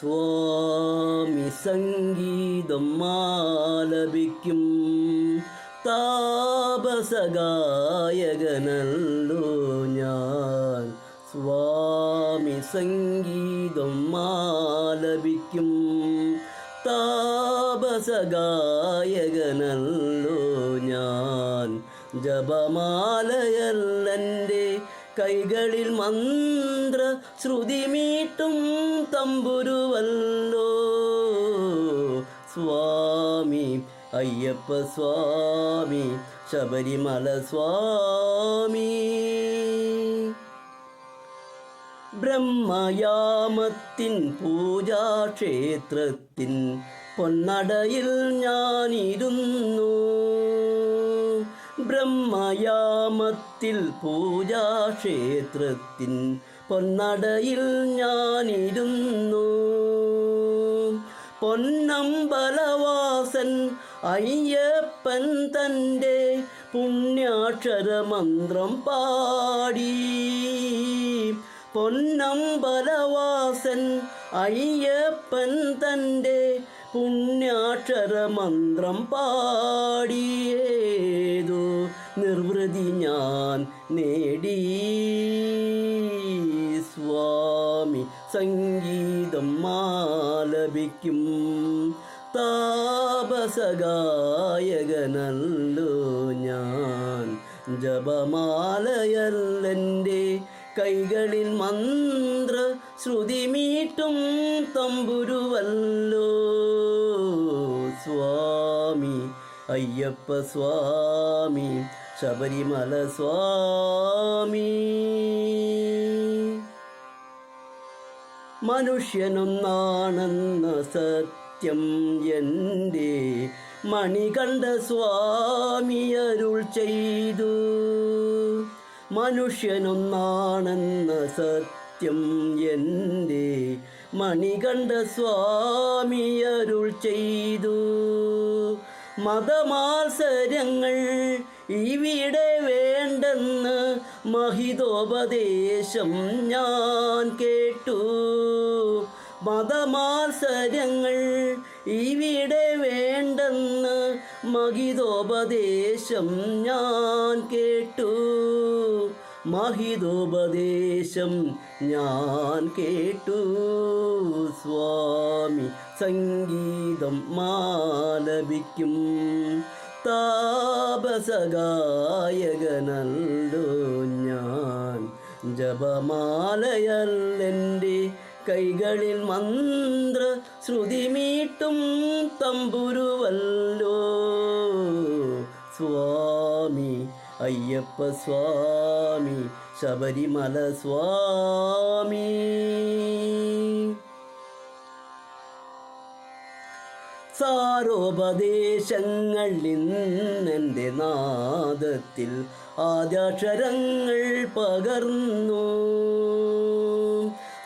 സ്വാമി സംഗീതം ആലപിക്കും താപസഗായകനല്ലോ ഞാൻ. സ്വാമി സംഗീതം ആലപിക്കും താപസഗായകനല്ലോ ഞാൻ. ജപമാലയല്ലെന്റെ കൈകളിൽ മന്ത്ര ശ്രുതിമീട്ടും തമ്പുരുവല്ലോ. സ്വാമി അയ്യപ്പ സ്വാമി ശബരിമല സ്വാമി. ബ്രഹ്മയാമത്തിൻ പൂജാക്ഷേത്രത്തിൻ പൊന്നടയിൽ ഞാനിരുന്നു. ബ്രഹ്മയാമത്തിൽ പൂജാക്ഷേത്രത്തിൻ പൊന്നടയിൽ ഞാനിരുന്നു. പൊന്നമ്പലവാസൻ അയ്യപ്പൻ തന്റെ പുണ്യാക്ഷരമന്ത്രം പാടി. പൊന്നമ്പലവാസൻ അയ്യപ്പൻ തന്റെ പുണ്യാക്ഷരമന്ത്രം പാടിയേതു. നിർവൃതി ഞാൻ നേടി. സ്വാമി സംഗീതം ആലപിക്കും. താപസഗായകനല്ലോ ഞാൻ. ജപമാലയല്ലെന്റെ കൈകളിൽ മന്ത്ര ശ്രുതിമീട്ടും തമ്പുരുവല്ലോ. സ്വാമി അയ്യപ്പ സ്വാമി ശബരിമല സ്വാമി. മനുഷ്യനൊന്നാണെന്ന സത്യം എന്റെ മണികണ്ഠ സ്വാമി അരുൾ ചെയ്തു. മനുഷ്യനൊന്നാണെന്ന സത്യം എന്റെ മണികണ്ഠ സ്വാമി അരുൾ ചെയ്തു. മതമാത്സര്യങ്ങൾ ഇവിടെ വേണ്ടെന്ന് മഹിതോപദേശം ഞാൻ കേട്ടു. മതമാത്സര്യങ്ങൾ ഇവിടെ വേണ്ടെന്ന് മഹിതോപദേശം ഞാൻ കേട്ടു. മഹിതോപദേശം ഞാൻ കേട്ടു സ്വാമി സംഗീതം മാലപിക്കും. താപസഗായകനല്ലോ ഞാൻ. ജപമാലയല്ലെന്റെ കൈകളിൽ മന്ത്ര ശ്രുതിമീട്ടും തമ്പുരുവല്ലോ. സ്വാമി അയ്യപ്പ സ്വാമി ശബരിമല സ്വാമി. സാരോപദേശങ്ങൾ ഇന്നെന്റെ നാദത്തിൽ ആദ്യാക്ഷരങ്ങൾ പകർന്നു.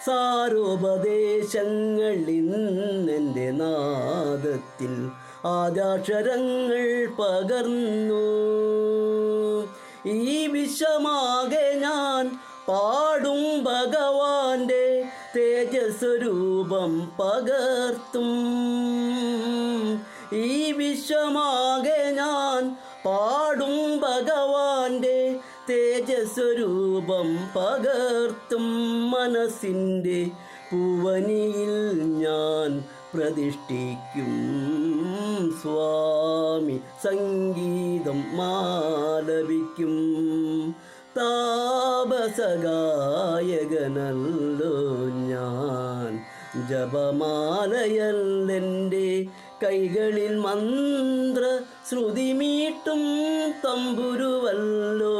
സാരോപദേശങ്ങൾ ഇന്നെന്റെ നാദത്തിൽ ആദ്യാക്ഷരങ്ങൾ പകർന്നു. ഈ വിശ്വമാകെ ഞാൻ പാടും ഭഗവാന്റെ തേജസ്വരൂപം പകർത്തും. ഈ വിശ്വമാകെ ഞാൻ പാടും ഭഗവാന്റെ തേജസ്വരൂപം പകർത്തും. മനസ്സിന്റെ പൂവനിയിൽ ഞാൻ പ്രതിഷ്ഠിക്കും. സ്വാമി സംഗീതം മാലപിക്കും. താപസഗായകനല്ലോ ഞാൻ. ജപമാലയല്ലെന്റെ കൈകളിൽ മന്ത്ര ശ്രുതിമീട്ടും തമ്പുരുവല്ലോ.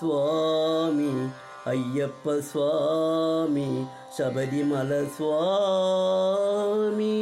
സ്വാമി അയ്യപ്പ സ്വാമി ശബരിമല സ്വാമി.